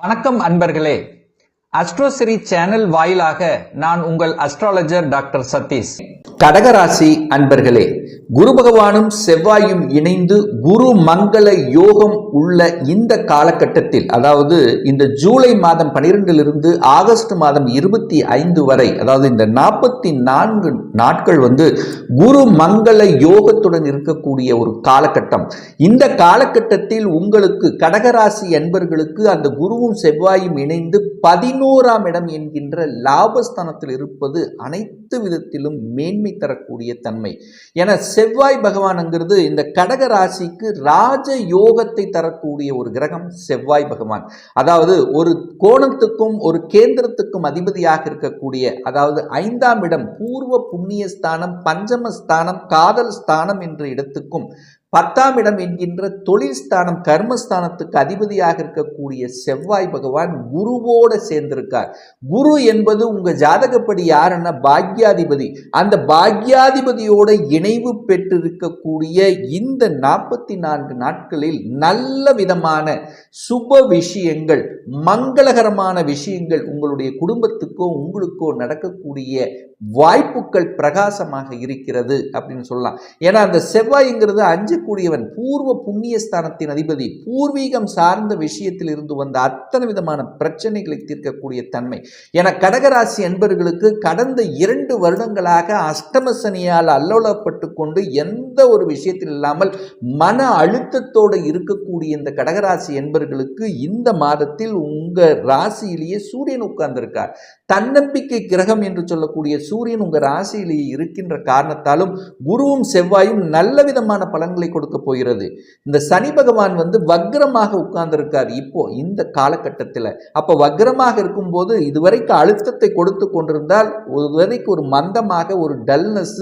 வணக்கம் அன்பர்களே. அஸ்ட்ரோசிரி சேனல் வாயிலாக நான் உங்கள் அஸ்ட்ராலஜர் டாக்டர் சதீஷ். கடகராசி அன்பர்களே குரு பகவானும் செவ்வாயும் இணைந்து குரு மங்கள யோகம் உள்ள இந்த காலகட்டத்தில் அதாவது இந்த ஜூலை மாதம் பனிரெண்டிலிருந்து ஆகஸ்ட் மாதம் இருபத்தி ஐந்து வரை அதாவது இந்த நாற்பத்தி நான்கு நாட்கள் வந்து குரு மங்கள யோகத்துடன் இருக்கக்கூடிய ஒரு காலகட்டம். இந்த காலகட்டத்தில் உங்களுக்கு கடகராசி அன்பர்களுக்கு அந்த குருவும் செவ்வாயும் இணைந்து பதினோரு பதினோராம் இடம் என்கின்ற லாபஸ்தானத்தில் இருப்பது அனைத்து விதத்திலும் மேன்மை தரக்கூடிய தன்மை. என செவ்வாய் பகவான்ங்கிறது இந்த கடக ராசிக்கு ராஜ யோகத்தை தரக்கூடிய ஒரு கிரகம் செவ்வாய் பகவான். அதாவது ஒரு கோணத்துக்கும் ஒரு கேந்திரத்துக்கும் அதிபதியாக இருக்கக்கூடிய அதாவது ஐந்தாம் இடம் பூர்வ புண்ணிய ஸ்தானம் பஞ்சம ஸ்தானம் காதல் ஸ்தானம் என்ற இடத்துக்கும் பத்தாம் இடம் என்கின்ற தொழில் ஸ்தானம் கர்மஸ்தானத்துக்கு அதிபதியாக இருக்கக்கூடிய செவ்வாய் பகவான் குருவோட சேர்ந்திருக்கார். குரு என்பது உங்க ஜாதகப்படி யாருன்னா பாக்யாதிபதி. அந்த பாக்யாதிபதியோட இணைவு பெற்றிருக்கக்கூடிய இந்த நாற்பத்தி நான்கு நாட்களில் நல்ல விதமான சுப விஷயங்கள் மங்களகரமான விஷயங்கள் உங்களுடைய குடும்பத்துக்கோ உங்களுக்கோ நடக்கக்கூடிய வாய்ப்புகள் பிரகாசமாக இருக்கிறது அப்படின்னு சொல்லலாம். ஏன்னா அந்த செவ்வாய்ங்கிறது அஞ்சு அஞ்சக்கூடியவன் பூர்வ புண்ணிய ஸ்தானத்தின் அதிபதி பூர்வீகம் சார்ந்த விஷயத்தில் இருந்து வந்த அத்தனை விதமான பிரச்சனைகளை தீர்க்கக்கூடிய தன்மை. என கடகராசி என்பர்களுக்கு கடந்த இரண்டு வருடங்களாக அஷ்டம சனியால் அல்லோலப்பட்டு கொண்டு எந்த ஒரு விஷயத்தில் இல்லாமல் மன அழுத்தத்தோடு இருக்கக்கூடிய இந்த கடகராசி என்பர்களுக்கு இந்த மாதத்தில் உங்கள் ராசியிலேயே சூரியன் உட்கார்ந்திருக்கார். தன்னம்பிக்கை கிரகம் என்று சொல்லக்கூடிய சூரியன் உங்கள் ராசியிலேயே இருக்கின்ற காரணத்தாலும் குருவும் செவ்வாயும் நல்ல விதமான பலன்களை கொடுக்க போகிறது. இந்த சனி பகவான் வந்து வக்ரமாக உட்கார்ந்திருக்கார். இப்போ இந்த காலகட்டத்தில் அப்போ வக்ரமாக இருக்கும்போது இதுவரைக்கும் அழுத்தத்தை கொடுத்து கொண்டிருந்தால் இதுவரைக்கும் ஒரு மந்தமாக ஒரு டல்னஸ்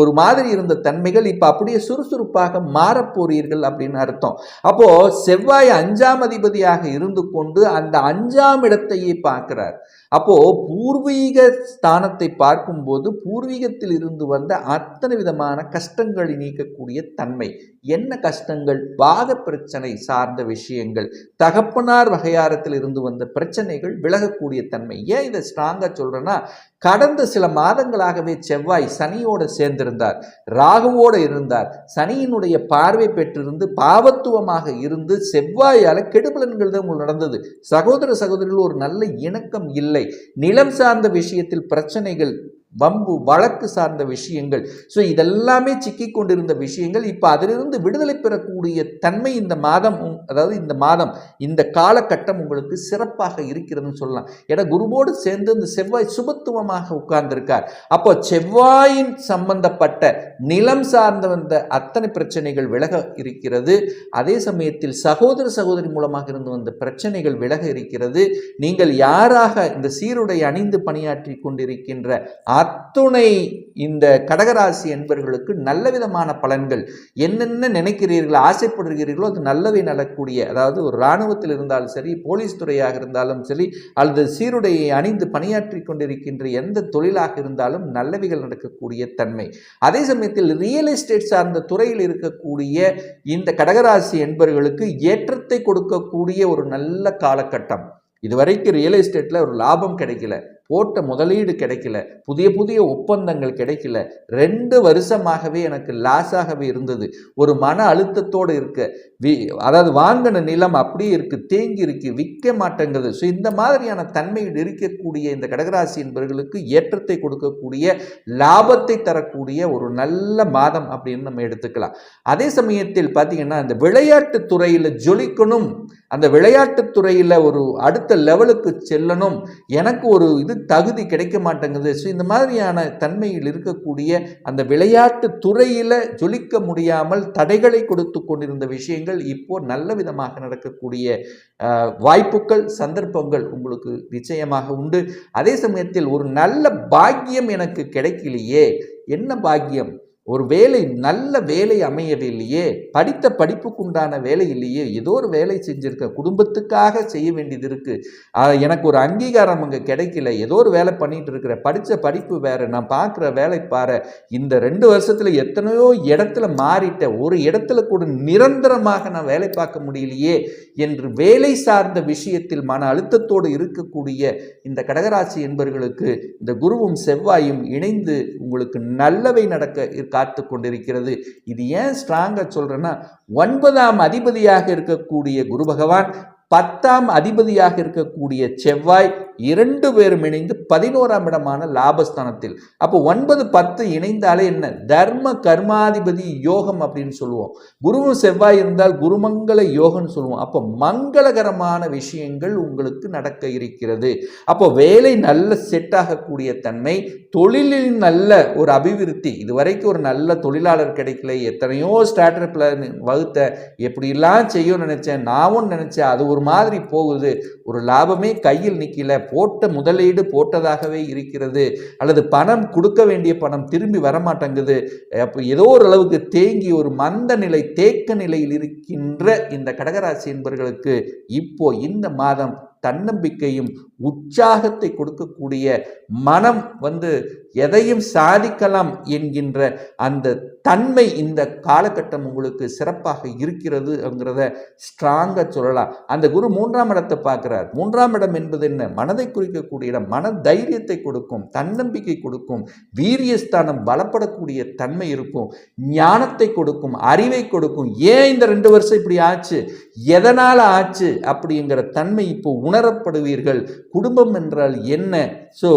ஒரு மாதிரி இருந்த தன்மைகள் இப்போ அப்படியே சுறுசுறுப்பாக மாறப்போறீர்கள் அப்படின்னு அர்த்தம். அப்போ செவ்வாய் அஞ்சாம் அதிபதியாக இருந்து கொண்டு அந்த அஞ்சாம் இடத்தையே பார்க்கிறார். அப்போ பூர்வீக ஸ்தானத்தை பார்க்கும்போது பூர்வீகத்தில் இருந்து வந்த அத்தனை விதமான கஷ்டங்களை நீக்கக்கூடிய தன்மை. என்ன கஷ்டங்கள்? பாக பிரச்சனை சார்ந்த விஷயங்கள். தகப்பனார் வகையாரத்தில் இருந்து வந்த பிரச்சனைகள் விலகக்கூடிய தன்மை. ஏன் இதை ஸ்ட்ராங்காக சொல்கிறேன்னா கடந்த சில மாதங்களாகவே செவ்வாய் சனியோடு சேர்ந்திருந்தார். ராகுவோடு இருந்தார். சனியினுடைய பார்வை பெற்றிருந்து பாவத்துவமாக இருந்து செவ்வாயால் கெடுபலன்கள் தான் உங்களுக்கு நடந்தது. சகோதர சகோதரிகள் ஒரு நல்ல இணக்கம் இல்லை. நிலம் சார்ந்த விஷயத்தில் பிரச்சனைகள் வம்பு வழக்கு சார்ந்த விஷயங்கள். ஸோ இதெல்லாமே சிக்கி கொண்டிருந்த விஷயங்கள். இப்போ அதிலிருந்து விடுதலை பெறக்கூடிய தன்மை இந்த மாதம் உங்- அதாவது இந்த மாதம் இந்த காலகட்டம் உங்களுக்கு சிறப்பாக இருக்கிறதுன்னு சொல்லலாம். ஏன்னா குருவோடு சேர்ந்து இந்த செவ்வாய் சுபத்துவமாக உட்கார்ந்திருக்கார். அப்போ செவ்வாயின் சம்பந்தப்பட்ட நிலம் சார்ந்த வந்த அத்தனை பிரச்சனைகள் விலக இருக்கிறது. அதே சமயத்தில் சகோதர சகோதரி மூலமாக இருந்து வந்த பிரச்சனைகள் விலக இருக்கிறது. நீங்கள் யாராக இந்த சீருடை அணிந்து பணியாற்றி கொண்டிருக்கின்ற அத்துணை இந்த கடகராசி என்பர்களுக்கு நல்ல விதமான பலன்கள். என்னென்ன நினைக்கிறீர்களோ ஆசைப்படுகிறீர்களோ அது நல்லவை நடக்கூடிய அதாவது ஒரு இராணுவத்தில் இருந்தாலும் சரி போலீஸ் துறையாக இருந்தாலும் சரி அல்லது சீருடையை அணிந்து பணியாற்றி கொண்டிருக்கின்ற எந்த தொழிலாக இருந்தாலும் நல்லவைகள் நடக்கக்கூடிய தன்மை. அதே சமயத்தில் ரியல் எஸ்டேட் சார்ந்த துறையில் இருக்கக்கூடிய இந்த கடகராசி என்பவர்களுக்கு ஏற்றத்தை கொடுக்கக்கூடிய ஒரு நல்ல காலகட்டம். இதுவரைக்கும் ரியல் எஸ்டேட்டில் ஒரு லாபம் கிடைக்கல போட்ட முதலீடு கிடைக்கல புதிய புதிய ஒப்பந்தங்கள் கிடைக்கல. ரெண்டு வருஷமாகவே எனக்கு லாஸாகவே இருந்தது. ஒரு மன அழுத்தத்தோடு இருக்க வி அதாவது வாங்கின நிலம் அப்படியே இருக்குது தேங்கி இருக்கு விற்க மாட்டேங்குது. ஸோ இந்த மாதிரியான தன்மையில் இருக்கக்கூடிய இந்த கடகராசி என்பவர்களுக்கு ஏற்றத்தை கொடுக்கக்கூடிய லாபத்தை தரக்கூடிய ஒரு நல்ல மாதம் அப்படின்னு நம்ம எடுத்துக்கலாம். அதே சமயத்தில் பார்த்தீங்கன்னா இந்த விளையாட்டு துறையில் ஜொலிக்கணும். அந்த விளையாட்டுத் துறையில் ஒரு அடுத்த லெவலுக்கு செல்லணும். எனக்கு ஒரு இது தகுதி கிடைக்க மாட்டேங்குது. ஸோ இந்த மாதிரியான தன்மையில் இருக்கக்கூடிய அந்த விளையாட்டு துறையில் ஜொலிக்க முடியாமல் தடைகளை கொடுத்து கொண்டிருந்த விஷயங்கள் இப்போ நல்ல விதமாக நடக்கக்கூடிய வாய்ப்புகள் சந்தர்ப்பங்கள் உங்களுக்கு நிச்சயமாக உண்டு. அதே சமயத்தில் ஒரு நல்ல பாக்கியம் எனக்கு கிடைக்கலையே. என்ன பாக்கியம்? ஒரு வேலை நல்ல வேலை அமையவில்லையே படித்த படிப்புக்குண்டான வேலை இல்லையே ஏதோ ஒரு வேலை செஞ்சுருக்க குடும்பத்துக்காக செய்ய வேண்டியது இருக்குது எனக்கு ஒரு அங்கீகாரம் அங்கே கிடைக்கல ஏதோ ஒரு வேலை பண்ணிகிட்டு இருக்கிற படித்த படிப்பு வேறு நான் பார்க்குற வேலை பாரு இந்த ரெண்டு வருஷத்தில் எத்தனையோ இடத்துல மாறிட்ட ஒரு இடத்துல கூட நிரந்தரமாக நான் வேலை பார்க்க முடியலையே என்று வேலை சார்ந்த விஷயத்தில் மன அழுத்தத்தோடு இருக்கக்கூடிய இந்த கடகராசி என்பவர்களுக்கு இந்த குருவும் செவ்வாயும் இணைந்து உங்களுக்கு நல்லவை நடக்க காத்து கொண்டிருக்கிறது இது ஏன் ஸ்ட்ராங்காக சொல்றேன்னா ஒன்பதாம் அதிபதியாக இருக்கக்கூடிய குரு பகவான் பத்தாம் அதிபதியாக இருக்கக்கூடிய செவ்வாய் இரண்டு பேரும் இணைந்து பதினோராம் இடமான லாபஸ்தானத்தில். அப்போ ஒன்பது பத்து இணைந்தாலே என்ன? தர்ம கர்மாதிபதி யோகம் அப்படின்னு சொல்லுவோம். குருவும் செவ்வாய் இருந்தால் குருமங்கள யோகம்னு சொல்லுவோம். அப்போ மங்களகரமான விஷயங்கள் உங்களுக்கு நடக்க இருக்கிறது. அப்போ வேலை நல்ல செட் ஆகக்கூடிய தன்மை தொழிலில் நல்ல ஒரு அபிவிருத்தி இதுவரைக்கும் ஒரு நல்ல தொழிலாளர் கிடைக்கல எத்தனையோ ஸ்டார்டர் பிளான் வகுத்த எப்படிலாம் செய்யணும்னு நினச்சேன் நானும் நினச்சேன் அது ஒரு மாதிரி போகுது. ஒரு லாபமே கையில் நிற்கல போட்ட முதலீடு போட்டதாகவே இருக்கிறது. அல்லது பணம் கொடுக்க வேண்டிய பணம் திரும்பி வரமாட்டேங்குது. அப்போ ஏதோ ஒரு அளவுக்கு தேங்கி ஒரு மந்த நிலை தேக்க நிலையில் இருக்கின்ற இந்த கடகராசி என்பவர்களுக்கு இப்போ இந்த மாதம் தன்னம்பிக்கையும் உற்சாகத்தை கொடுக்கக்கூடிய மனம் வந்து எதையும் சாதிக்கலாம் என்கின்ற அந்த தன்மை இந்த காலகட்டம் உங்களுக்கு சிறப்பாக இருக்கிறதுங்கிறத ஸ்ட்ராங்காக சொல்லலாம். அந்த குரு மூன்றாம் இடத்தை பார்க்குறார். மூன்றாம் இடம் என்பது என்ன? மனதை குறிக்கக்கூடிய இடம். மன தைரியத்தை கொடுக்கும் தன்னம்பிக்கை கொடுக்கும் வீரியஸ்தானம் பலப்படக்கூடிய தன்மை இருக்கும் ஞானத்தை கொடுக்கும் அறிவை கொடுக்கும். ஏன் இந்த ரெண்டு வருஷம் இப்படி ஆச்சு? எதனால் ஆச்சு? அப்படிங்கிற தன்மை இப்போ உணரப்படுவீர்கள். குடும்பம் என்றால் என்ன? ஸோ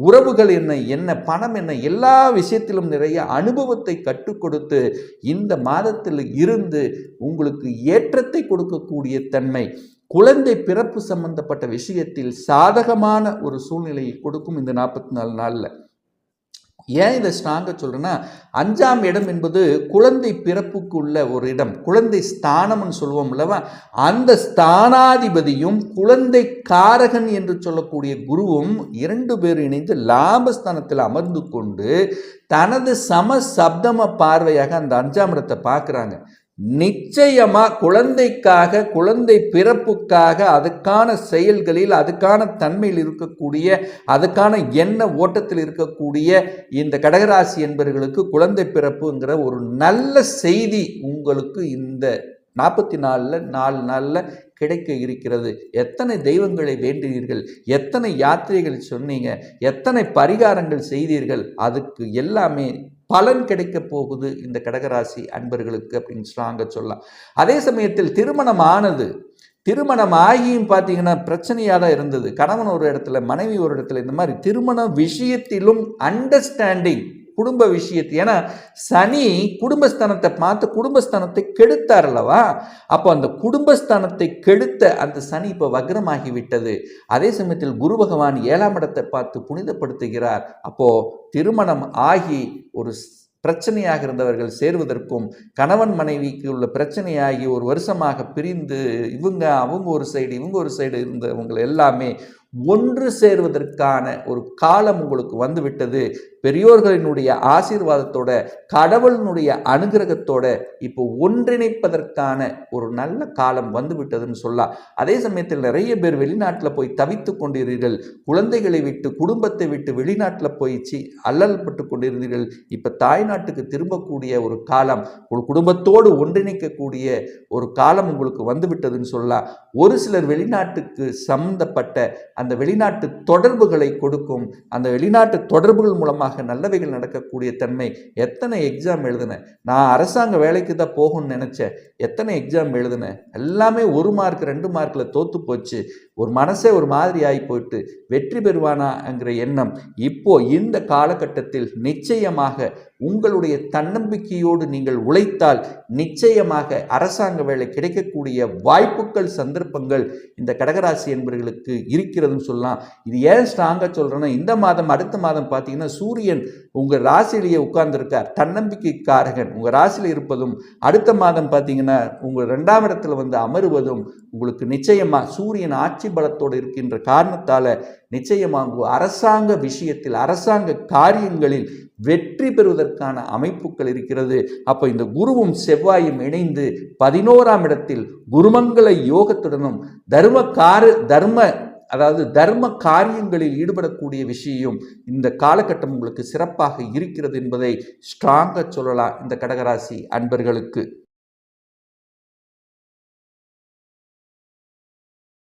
உறவுகள் என்ன என்ன பணம் என்ன எல்லா விஷயத்திலும் நிறைய அனுபவத்தை கற்றுக் கொடுத்து இந்த மாதத்தில் இருந்து உங்களுக்கு ஏற்றத்தை கொடுக்கக்கூடிய தன்மை குழந்தை பிறப்பு சம்பந்தப்பட்ட விஷயத்தில் சாதகமான ஒரு சூழ்நிலையை கொடுக்கும் இந்த நாற்பத்தி நாலு நாளில். ஏன் இதை ஸ்ட்ராங்காக சொல்கிறேன்னா அஞ்சாம் இடம் என்பது குழந்தை பிறப்புக்கு உள்ள ஒரு இடம். குழந்தை ஸ்தானம்னு சொல்லுவோம் அல்லவா? அந்த ஸ்தானாதிபதியும் குழந்தை காரகன் என்று சொல்லக்கூடிய குருவும் இரண்டு பேர் இணைந்து லாபஸ்தானத்தில் அமர்ந்து கொண்டு தனது சம சப்தம பார்வையாக அந்த அஞ்சாம் இடத்தை பார்க்குறாங்க. நிச்சயமா குழந்தைக்காக குழந்தை பிறப்புக்காக அதுக்கான செயல்களில் அதுக்கான தன்மையில் இருக்கக்கூடிய அதுக்கான எண்ண ஓட்டத்தில் இருக்கக்கூடிய இந்த கடகராசி என்பவர்களுக்கு குழந்தை பிறப்புங்கிற ஒரு நல்ல செய்தி உங்களுக்கு இந்த நாற்பத்தி நாலில் நாலு நாளில் கிடைக்க இருக்கிறது. எத்தனை தெய்வங்களை வேண்டினீர்கள் எத்தனை யாத்திரைகள் சொன்னீங்க? எத்தனை பரிகாரங்கள் செய்தீர்கள்? அதுக்கு எல்லாமே பலன் கிடைக்க போகுது இந்த கடகராசி அன்பர்களுக்கு அப்படின்னு ஸ்ட்ராங்க சொல்லலாம். அதே சமயத்தில் திருமணம் ஆனது திருமணம் ஆகியும் பார்த்தீங்கன்னா பிரச்சனையாக தான் இருந்தது. கணவன் ஒரு இடத்துல மனைவி ஒரு இடத்துல இந்த மாதிரி திருமண விஷயத்திலும் அண்டர்ஸ்டாண்டிங் குடும்ப விஷயத்தை. ஏன்னா சனி குடும்பஸ்தானத்தை பார்த்து குடும்பஸ்தானத்தை கெடுத்தார் அல்லவா? அப்போ அந்த குடும்பஸ்தானத்தை கெடுத்த அந்த சனி இப்போ வக்ரமாகி விட்டது. அதே சமயத்தில் குரு பகவான் ஏழாம் இடத்தை பார்த்து புனிதப்படுத்துகிறார். அப்போது திருமணம் ஆகி ஒரு பிரச்சனையாக இருந்தவர்கள் சேர்வதற்கும் கணவன் மனைவிக்கு உள்ள பிரச்சனையாகி ஒரு வருஷமாக பிரிந்து இவங்க அவங்க ஒரு சைடு இவங்க ஒரு சைடு இருந்தவங்க எல்லாமே ஒன்று சேர்வதற்கான ஒரு காலம் உங்களுக்கு வந்துவிட்டது பெரியோர்களினுடைய ஆசீர்வாதத்தோட கடவுளினுடைய அனுகிரகத்தோட இப்போ ஒன்றிணைப்பதற்கான ஒரு நல்ல காலம் வந்து விட்டதுன்னு சொல்லலாம் அதே சமயத்தில் நிறைய பேர் வெளிநாட்டில் போய் தவித்து கொண்டிருந்தீர்கள். குழந்தைகளை விட்டு குடும்பத்தை விட்டு வெளிநாட்டில் போய் அல்லல் பட்டு கொண்டிருந்தீர்கள். இப்போ தாய்நாட்டுக்கு திரும்பக்கூடிய ஒரு காலம் ஒரு குடும்பத்தோடு ஒன்றிணைக்கக்கூடிய ஒரு காலம் உங்களுக்கு வந்து விட்டதுன்னு சொல்லலாம் ஒரு சிலர் வெளிநாட்டுக்கு சம்பந்தப்பட்ட அந்த வெளிநாட்டு தொடர்புகளை கொடுக்கும் அந்த வெளிநாட்டு தொடர்புகள் மூலமாக நல்லவைகள் நடக்கக்கூடிய தன்மை எத்தனை எக்ஸாம் எழுதினேன் நான் அரசாங்க வேலைக்கு தான் போகணும்னு நினச்சேன். எத்தனை எக்ஸாம் எழுதினேன் எல்லாமே ஒரு மார்க் ரெண்டு மார்க்கில் தோத்து போச்சு. ஒரு மனசே ஒரு மாதிரி ஆகி போயிட்டு வெற்றி பெறுவானாங்கிற எண்ணம் இப்போ இந்த காலகட்டத்தில் நிச்சயமாக உங்களுடைய தன்னம்பிக்கையோடு நீங்கள் உழைத்தால் நிச்சயமாக அரசாங்க வேலை கிடைக்கக்கூடிய வாய்ப்புகள் சந்தர்ப்பங்கள் இந்த கடகராசி என்பவர்களுக்கு இருக்கிறதுன்னு சொல்லலாம். இது ஏன் ஸ்ட்ராங்காக சொல்கிறேன்னா இந்த மாதம் அடுத்த மாதம் பார்த்தீங்கன்னா சூரியன் உங்கள் ராசியிலேயே உட்கார்ந்துருக்கார். தன்னம்பிக்கைக்காரகன். உங்கள் ராசியில் இருப்பதும் அடுத்த மாதம் பார்த்தீங்கன்னா உங்கள் ரெண்டாம் இடத்துல வந்து அமருவதும் உங்களுக்கு நிச்சயமாக சூரியன் ஆட்சி பலத்தோடு இருக்கின்ற காரணத்தால் நிச்சயமாக அரசாங்க விஷயத்தில் அரசாங்க காரியங்களில் வெற்றி பெறுவதற்கான அமைப்புகள் இருக்கிறது. அப்போ இந்த குருவும் செவ்வாயும் இணைந்து பதினோராம் இடத்தில் குருமங்கள யோகத்துடனும் தர்ம காரு தர்ம அதாவது தர்ம காரியங்களில் ஈடுபடக்கூடிய விஷயம் இந்த காலகட்டம் உங்களுக்கு சிறப்பாக இருக்கிறது என்பதை ஸ்ட்ராங்காக சொல்லலாம் இந்த கடகராசி அன்பர்களுக்கு.